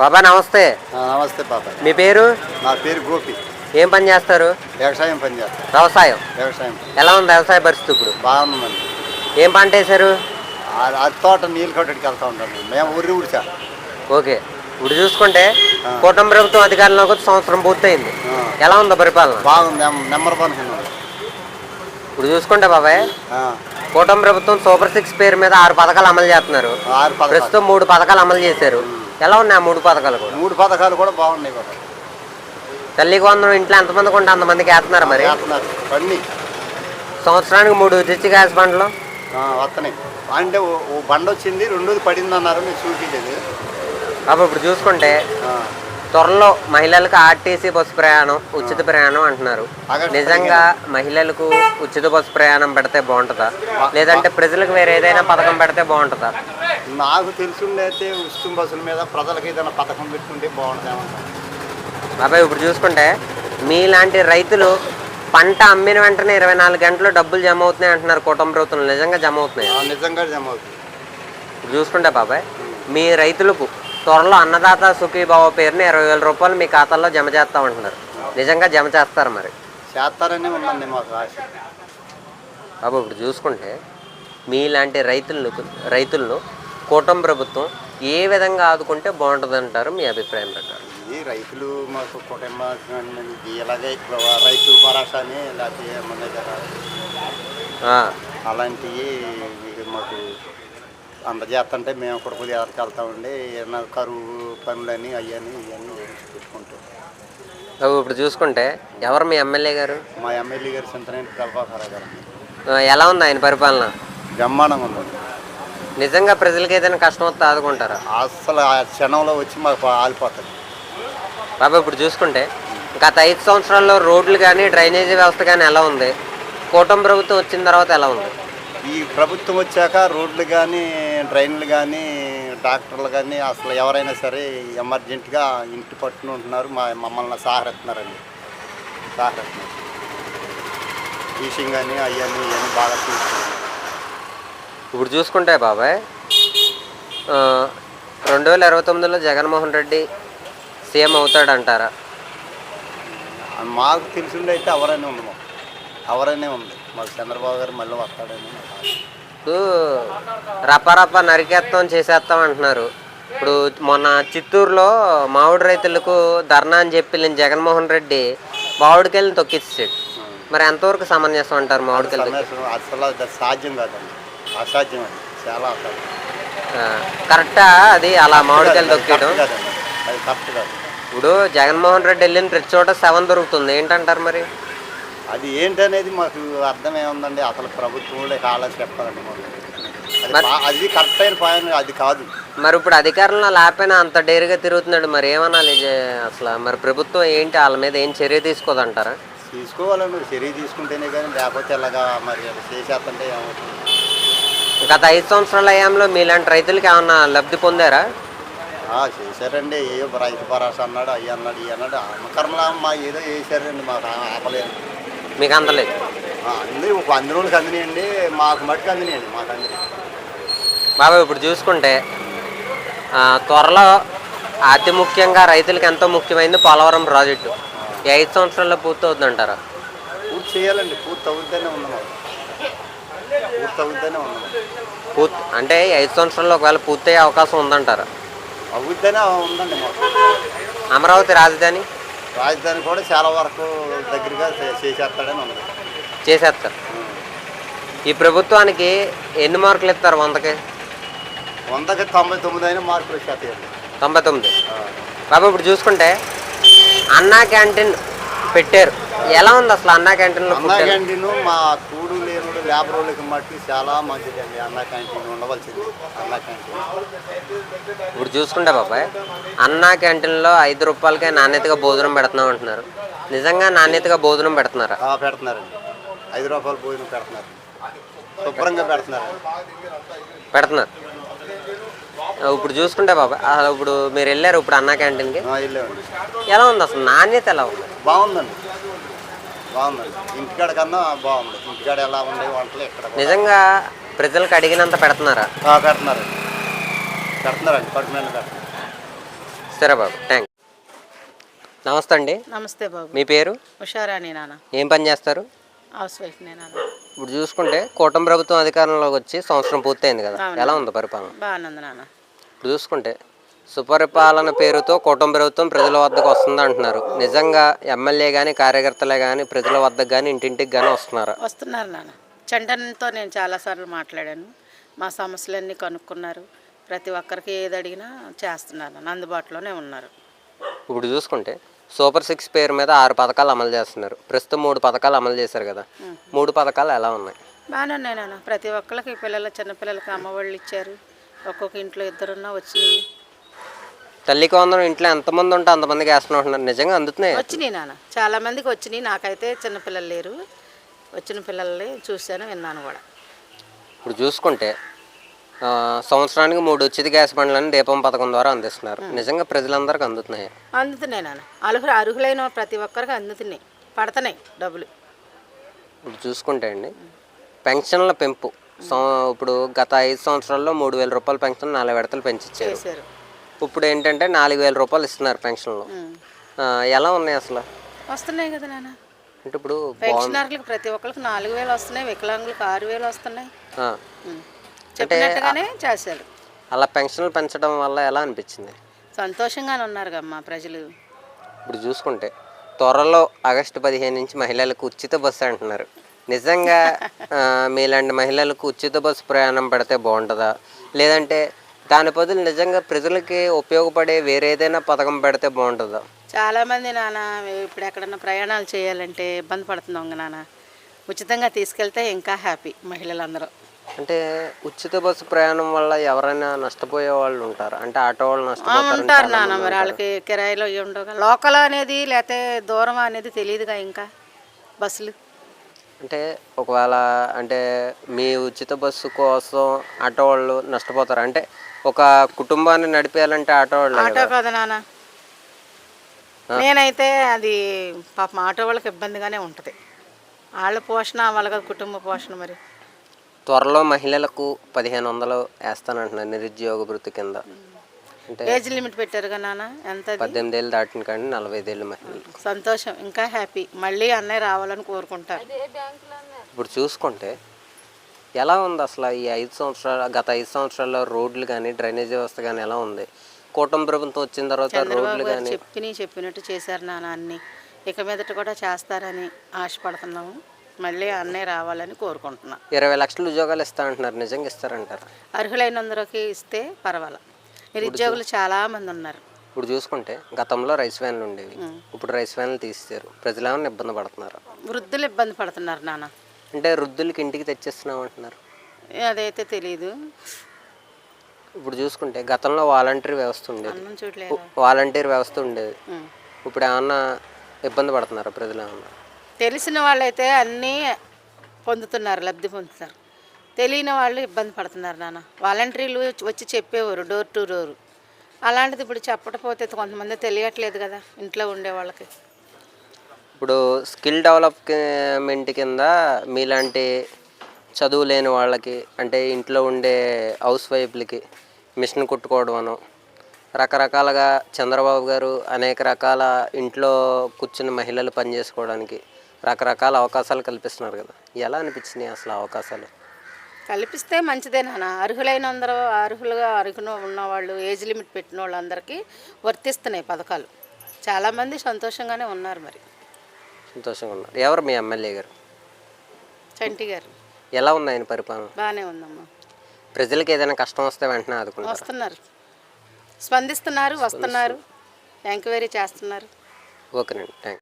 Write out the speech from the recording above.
బాబా నమస్తే. నమస్తే బాబాయ్ మీ పేరు? నా పేరు గోపి. ఏం పని చేస్తారు? వ్యవసాయం పని చేస్తాను వ్యవసాయం? వ్యవసాయం. ఎలా ఉంది వ్యవసాయ పరిస్థితి ఇప్పుడు? బాగుందండి. ఏం పంట వేశారు? ఆ- ఆ తోట నీళ్ళు కొట్టడికి వెళ్తా ఉంటాను మేము. ఊరి ఊరిచా ఓకే. ఇప్పుడు చూసుకుంటే. కూటమి ప్రభుత్వం అధికారంలోకి వచ్చి సంవత్సరం పూర్తయింది. ఎలా ఉందో పరిపాలన? బాగుంది. నెంబర్ ఇప్పుడు చూసుకుంటే బాబాయ్ కూటమి ప్రభుత్వం సూపర్ సిక్స్ పేరు మీద ఆరు పథకాలు అమలు చేస్తున్నారు. ప్రస్తుతం మూడు పథకాలు అమలు చేశారు. ఎలా ఉన్నాయి ఆ మూడు పథకాలు కూడా? మూడు పథకాలు కూడా బాగున్నాయి బాబాయ్ తల్లికి వందనం ఇంట్లో ఎంతమందికి ఉంటే అంతమందికి వేస్తున్నారు మరి? చేస్తున్నారు అన్నీ సంవత్సరానికి మూడు ఉచిత గ్యాస్ బండ్లు? ఆ, వస్తున్నాయి అంటే ఓ ఓ బండ వచ్చింది రెండోది పడింది అన్నారు మీరు చూపించలేదు. బాబు ఇప్పుడు చూసుకుంటే త్వరలో మహిళలకు ఆర్టీసీ బస్సు ప్రయాణం ఉచిత ప్రయాణం అంటున్నారు. నిజంగా మహిళలకు ఉచిత బస్సు ప్రయాణం పెడితే బాగుంటుందా? లేదంటే ప్రజలకు వేరే ఏదైనా పథకం పెడితే బాగుంటుందా? నాకు తెలుసుండైతే ఉచితం బస్సుల మీద ప్రజలకు ఏదైనా పథకం పెట్టుకుంటే బాగుంటుందేమంటారు బాబాయ్ ఇప్పుడు చూసుకుంటే మీలాంటి రైతులు పంట అమ్మిన వెంటనే ఇరవై నాలుగు గంటలు డబ్బులు జమ అవుతున్నాయి అంటున్నారు కుటుంబ ప్రభుత్వం నిజంగా జమ అవుతున్నాయి? నిజంగా జమ అవుతుంది. చూసుకుంటే బాబాయ్ మీ రైతులకు త్వరలో అన్నదాత సుఖీభావ పేరుని ఇరవై వేల రూపాయలు మీ ఖాతాలో జమ చేస్తామంటున్నారు. నిజంగా జమ చేస్తారు మరి. చేస్తారని ఉందండి మాకు ఆశ. బాబు ఇప్పుడు చూసుకుంటే మీలాంటి రైతులకు రైతులను కూటమి ప్రభుత్వం ఏ విధంగా ఆదుకుంటే బాగుంటుంది అంటారు మీ అభిప్రాయం ప్రకారం? రైతులు మాకు కుటుంబ ఇలాగే రైతు భరోసా అని లేకపోతే మన దగ్గర ఆ, అలాంటివి మాకు అందజేస్తుంటే మేము కొడుకు ఎదరికి వెళ్తామండి ఏమన్నా కరువు పనులని అవన్నీ ఇవన్నీ బాబు ఇప్పుడు చూసుకుంటే ఎవరు మీ ఎమ్మెల్యే గారు? మా ఎమ్మెల్యే గారు చింతనేని ప్రభాకర్ గారు ఎలా ఉంది ఆయన పరిపాలన? బ్రహ్మాండంగా ఉందండి. నిజంగా ప్రజలకి ఏదైనా కష్టం వస్తే ఆదుకుంటారా? అసలు ఆ క్షణంలో వచ్చి మాకు ఆలిపోతుంది బాబా ఇప్పుడు చూసుకుంటే గత ఐదు సంవత్సరాల్లో రోడ్లు కానీ డ్రైనేజీ వ్యవస్థ కానీ ఎలా ఉంది? కూటమి ప్రభుత్వం వచ్చిన తర్వాత ఎలా ఉంది? ఈ ప్రభుత్వం వచ్చాక రోడ్లు కానీ డ్రైన్లు కానీ డాక్టర్లు కానీ అసలు ఎవరైనా సరే ఎమర్జెంట్గా ఇంటి పట్టున ఉంటున్నారు. మా మమ్మల్ని సహరిస్తున్నారండి సహరిస్తున్నారు టీచింగ్ కానీ అవన్నీ ఇవన్నీ బాగా చూస్తున్నారు ఇప్పుడు చూసుకుంటే బాబాయ్ రెండు వేల ఇరవై తొమ్మిదిలో జగన్మోహన్ రెడ్డి సీఎం అవుతాడంటారా? మాకు తెలిసింది అయితే ఎవరైనా ఉంది మాకు ఎవరైనా ఉంది. మాకు చంద్రబాబు గారు మళ్ళీ వస్తాడని. ఇప్పుడు రపరప నరికేత్తం చేసేస్తాం అంటున్నారు. ఇప్పుడు మొన్న చిత్తూరులో మామిడి రైతులకు ధర్నా అని చెప్పి వెళ్ళిన జగన్మోహన్ రెడ్డి మామిడికాయలను తొక్కిచ్చాడు. మరి ఎంతవరకు సమంజసం అంటారు మామిడికాయలు అసలు సాధ్యం కాదండి. అసాధ్యం అది. చాలా కరెక్టా అది? అలా మామిడికాయలు తొక్కేయడం? ఇప్పుడు జగన్మోహన్ రెడ్డి వెళ్ళిన ప్రతి చోట సెవెన్ దొరుకుతుంది. ఏంటంటారు మరి? అది ఏంటనేది మాకు అర్థమే ఉందండి అసలు ప్రభుత్వంలో కాలా చెప్పాలండి మాకు. అది కరెక్ట్ అయిన పాయింట్ అది కాదు. మరి ఇప్పుడు అధికారంలో లేకపోయినా అంత డేరుగా తిరుగుతున్నాడు మరి ఏమనాలి? జే- అసలు మరి ప్రభుత్వం ఏంటి? వాళ్ళ మీద ఏం చర్య తీసుకోదంటారా? తీసుకోవాలండి చర్య తీసుకుంటేనే కానీ లేకపోతే ఇలాగా మరి అది చేసేస్తుంటే ఏమవుతుంది? గత ఐదు సంవత్సరాల హయాంలో మీలాంటి రైతులకి ఏమన్నా లబ్ధి పొందారా? ఆ, చేశారండి. ఏ రైతు భరోసా అన్నాడు అయ్యి అన్నాడు ఇవి అన్నాడు. అమ్మకర్మలా మా ఏదో చేశారండి మాకు ఆపలేదు. మీకు అందలేదు అందరూ ఒక అందులోకి అందినాయండి మాకు మట్టుకు అందినాయండి మాకు అందినాయి బాబా ఇప్పుడు చూసుకుంటే త్వరలో అతి ముఖ్యంగా రైతులకు ఎంతో ముఖ్యమైనది పోలవరం ప్రాజెక్టు. ఈ ఐదు సంవత్సరాల్లో పూర్తవుతుందంటారా పూర్తి చేయాలండి పూర్తి అవుద్దనే మాకు. పూర్తి అవుద్దనే మాకు. పూర్తి అంటే ఈ ఐదు సంవత్సరాల్లో ఒకవేళ పూర్తయ్యే అవకాశం ఉందంటారా? అవుద్దనే ఉందండి మాకు. అమరావతి రాజధాని? రాజధాని కూడా చాలా వరకు దగ్గరగా చే- చేసేస్తాడని ఉంది. చేసేస్తారు. ఈ ప్రభుత్వానికి ఎన్ని మార్కులు ఇస్తారు వందకి? వందకి తొంభై తొమ్మిది అయినా మార్కులు వచ్చేస్తాయండి తొంభై తొమ్మిది. బాబు ఇప్పుడు చూసుకుంటే అన్నా క్యాంటీన్ పెట్టారు. ఎలా ఉంది అసలు అన్నా క్యాంటీన్లో అన్నా ఫుడ్? క్యాంటీన్ మా కూడు లేనుడు లేబర్ వాళ్ళకి మట్టి చాలా మంచిదండి అన్నా క్యాంటీన్ ఉండవలసింది అన్నా క్యాంటీన్. ఇప్పుడు చూసుకుంటే బాబాయ్ అన్నా క్యాంటీన్లో ఐదు రూపాయలకే నాణ్యతగా భోజనం పెడుతున్నాం అంటున్నారు. నిజంగా నాణ్యతగా భోజనం పెడుతున్నారా? ఆ, పెడుతున్నారండి. ఐదు రూపాయలు భోజనం పెడుతున్నారు. శుభ్రంగా పెడుతున్నారండి పెడుతున్నారు. ఆ, ఇప్పుడు చూసుకుంటే బాబాయ్ ఆ, ఇప్పుడు మీరు వెళ్ళారు ఇప్పుడు అన్నా క్యాంటీన్కి. ఎలా ఉంది అసలు? నాణ్యత ఎలా ఉంది? బాగుందండి. ఇంటికాడ కన్నా బాగుంది. ఇంటికాడ ఎలా ఉండే వంటలు ఇక్కడ కూడా. నిజంగా ప్రజలకు అడిగినంత పెడుతున్నారా? ఆ, పెడుతున్నారండి. పెడుతున్నారు. సరే బాబు థ్యాంక్ నమస్తే అండి. నమస్తే బాబు. మీ పేరు? హుషారాణి నాన్న. ఏం పని చేస్తారు? హౌస్ వైఫ్ నేను ఇప్పుడు చూసుకుంటే కూటమి ప్రభుత్వం అధికారంలోకి వచ్చి సంవత్సరం పూర్తయింది కదా. ఎలా ఉంది పరిపాలన? బాగానే ఉంది నాన్న. ఇప్పుడు చూసుకుంటే సుపరిపాలన పేరుతో కూటమి ప్రభుత్వం ప్రజల వద్దకు వస్తుంది అంటున్నారు. నిజంగా ఎమ్మెల్యే కానీ కార్యకర్తలే కానీ ప్రజల వద్దకు కానీ ఇంటింటికి కానీ వస్తున్నారా? వస్తున్నారు నాన్న. చంటన్తో నేను చాలాసార్లు మాట్లాడాను. మా సమస్యలన్నీ కనుక్కున్నారు. ప్రతి ఒక్కరికి ఏది అడిగినా చేస్తున్నారు అందుబాటులోనే ఉన్నారు. ఇప్పుడు చూసుకుంటే సూపర్ సిక్స్ పేరు మీద ఆరు పథకాలు అమలు చేస్తున్నారు. ప్రస్తుతం మూడు పథకాలు అమలు చేశారు కదా. మూడు పథకాలు ఎలా ఉన్నాయి? బాగానే ఉన్నాయి నాన్న. ప్రతి ఒక్కరికి పిల్లల చిన్నపిల్లలకి అమ్మఒళ్ళు ఇచ్చారు. ఒక్కొక్క ఇంట్లో ఇద్దరున్నా వచ్చినాయి. తల్లికి వందనం ఇంట్లో ఎంతమంది ఉంటే అంతమందికి వేస్తున్నాం అంటున్నారు. నిజంగా అందుతున్నాయి వచ్చినాయి నాన్న. చాలా మందికి వచ్చినాయి. నాకైతే చిన్నపిల్లలు లేరు. వచ్చిన పిల్లల్ని చూశాను విన్నాను కూడా. ఇప్పుడు చూసుకుంటే ఆ, సంవత్సరానికి మూడు ఉచిత గ్యాస్ బండ్లను దీపం పథకం ద్వారా అందిస్తున్నారు. నిజంగా ప్రజలందరికీ అందుతున్నాయి. అందుతున్నాయి నాన్న. అర్హులు అర్హులైన ప్రతి ఒక్కరికి అందుతున్నాయి. పడుతున్నాయి డబ్బులు. ఇప్పుడు చూసుకుంటే అండి పెన్షన్ల పెంపు. సం- ఇప్పుడు గత ఐదు సంవత్సరాల్లో మూడు వేల రూపాయల పెన్షన్ నాలుగు విడతలు పెంచిచ్చారు. చేశారు. ఇప్పుడు ఏంటంటే నాలుగు వేల రూపాయలు ఇస్తున్నారు పెన్షన్లు. ఎలా ఉన్నాయి అసలు? వస్తున్నాయి కదా నాన్న. అంటే ఇప్పుడు పెన్షనర్లకు ప్రతి ఒక్కరికి నాలుగు వేలు వస్తున్నాయి వికలాంగులకు ఆరు వేలు వస్తున్నాయి. ఆ. చెప్పినట్టుగానే చేశారు. అలా పెన్షన్లు పెంచడం వల్ల ఎలా అనిపించింది? సంతోషంగానే ఉన్నారు కమ్మా ప్రజలు. ఇప్పుడు చూసుకుంటే త్వరలో ఆగస్టు పదిహేను నుంచి మహిళలకు ఉచిత బస్సు అంటున్నారు. నిజంగా ఆ, మీలాంటి మహిళలకు ఉచిత బస్సు ప్రయాణం పెడితే బాగుంటుందా? లేదంటే దాని బదులు నిజంగా ప్రజలకి ఉపయోగపడే వేరే ఏదైనా పథకం పెడితే బాగుంటుందా? చాలామంది నాన్న ఇప్పుడు ఎక్కడన్నా ప్రయాణాలు చేయాలంటే ఇబ్బంది పడుతున్నాం నాన్న ఉచితంగా తీసుకెళ్తే ఇంకా హ్యాపీ మహిళలందరూ. అంటే ఉచిత బస్సు ప్రయాణం వల్ల ఎవరైనా నష్టపోయే వాళ్ళు ఉంటారు? అంటే ఆటో వాళ్ళు నష్టపోతారు ఉంటారు నాన్న మరి వాళ్ళకి కిరాయిలో ఉండవు. లోకల్ అనేది లేకపోతే దూరం అనేది తెలియదుగా ఇంకా బస్సులు. అంటే ఒకవేళ అంటే మీ ఉచిత బస్సు కోసం ఆటో వాళ్ళు నష్టపోతారు? అంటే ఒక కుటుంబాన్ని నడిపేయాలంటే ఆటో వాళ్ళే ఆటో కదా. నాన్న. నేనైతే అది పాపం ఆటో వాళ్ళకి ఇబ్బందిగానే ఉంటుంది. వాళ్ళ పోషణ వాళ్ళ కుటుంబ పోషణ మరి. త్వరలో మహిళలకు పదిహేను వందలు వేస్తానంటున్నారు నిరుద్యోగ భృతి కింద. అంటే ఏజ్ లిమిట్ పెట్టారుగా నాన్న? ఎంత? పద్దెనిమిది ఏళ్ళు దాటిన కానీ నలభై ఐదేళ్ళు మహిళలు సంతోషం ఇంకా హ్యాపీ. మళ్ళీ అన్నయ్య రావాలని కోరుకుంటారు. ఇప్పుడు చూసుకుంటే ఎలా ఉంది అసలు ఈ ఐదు సంవత్సరాలు గత ఐదు సంవత్సరాల్లో రోడ్లు కానీ డ్రైనేజ్ వ్యవస్థ కానీ ఎలా ఉంది? కూటమి ప్రభుత్వం వచ్చిన తర్వాత రోడ్లు కానీ చెప్పిని చెప్పినట్టు చేశారు నాన్న అన్ని. ఇక మీదట కూడా చేస్తారని ఆశపడుతున్నాము. మళ్ళీ అన్నయ్య రావాలని కోరుకుంటున్నాం. ఇరవై లక్షల ఉద్యోగాలు ఇస్తా అంటున్నారు. నిజంగా ఇస్తారంటారు? అర్హులైనందరికి ఇస్తే పర్వాలా. నిరుద్యోగులు చాలా మంది ఉన్నారు. ఇప్పుడు చూసుకుంటే గతంలో రైస్ వ్యాన్లు ఉండేవి. ఇప్పుడు రైస్ వ్యాన్లు తీసేశారు. ప్రజలు ఏమైనా ఇబ్బంది పడుతున్నారు? వృద్ధులు ఇబ్బంది పడుతున్నారు నాన్న. అంటే వృద్ధులకి ఇంటికి తెచ్చిస్తున్నాం అంటున్నారు. అదైతే తెలియదు ఇప్పుడు చూసుకుంటే గతంలో వాలంటీర్ వ్యవస్థ ఉండేది. వాలంటీర్ వ్యవస్థ ఉండేది. ఇప్పుడు ఏమన్నా ఇబ్బంది పడుతున్నారు ప్రజలు ఏమన్నా తెలిసిన వాళ్ళైతే అన్నీ పొందుతున్నారు లబ్ధి పొందుతున్నారు తెలియని వాళ్ళు ఇబ్బంది పడుతున్నారు నాన్న. వాలంటీర్లు వచ్చి చెప్పేవారు డోర్ టు డోర్ అలాంటిది ఇప్పుడు చెప్పకపోతే కొంతమంది తెలియట్లేదు కదా ఇంట్లో ఉండే వాళ్ళకి. ఇప్పుడు స్కిల్ డెవలప్మెంట్ కింద మీలాంటి చదువు లేని వాళ్ళకి అంటే ఇంట్లో ఉండే హౌస్ వైఫ్లకి మిషన్ కుట్టుకోవడం అను రకరకాలుగా చంద్రబాబు గారు అనేక రకాల ఇంట్లో కూర్చుని మహిళలు పనిచేసుకోవడానికి రకరకాల అవకాశాలు కల్పిస్తున్నారు కదా. ఎలా అనిపించినాయి అసలు అవకాశాలు? కల్పిస్తే మంచిదే నాన్న. అర్హులైన అందరూ అర్హులుగా అర్హులు ఉన్నవాళ్ళు ఏజ్ లిమిట్ పెట్టిన వాళ్ళందరికీ వర్తిస్తున్నాయి పథకాలు. చాలామంది సంతోషంగానే ఉన్నారు మరి. సంతోషంగా ఉన్నారు. ఎవరు మీ ఎమ్మెల్యే గారు? చంటి గారు. ఎలా ఉంది ఆయన పరిపాలన? బాగానే ఉందమ్మా. ప్రజలకి ఏదైనా కష్టం వస్తే వెంటనే ఆదుకుంటారు? వస్తున్నారు. స్పందిస్తున్నారు వస్తున్నారు. ఎంక్వైరీ చేస్తున్నారు. ఓకేనండి థ్యాంక్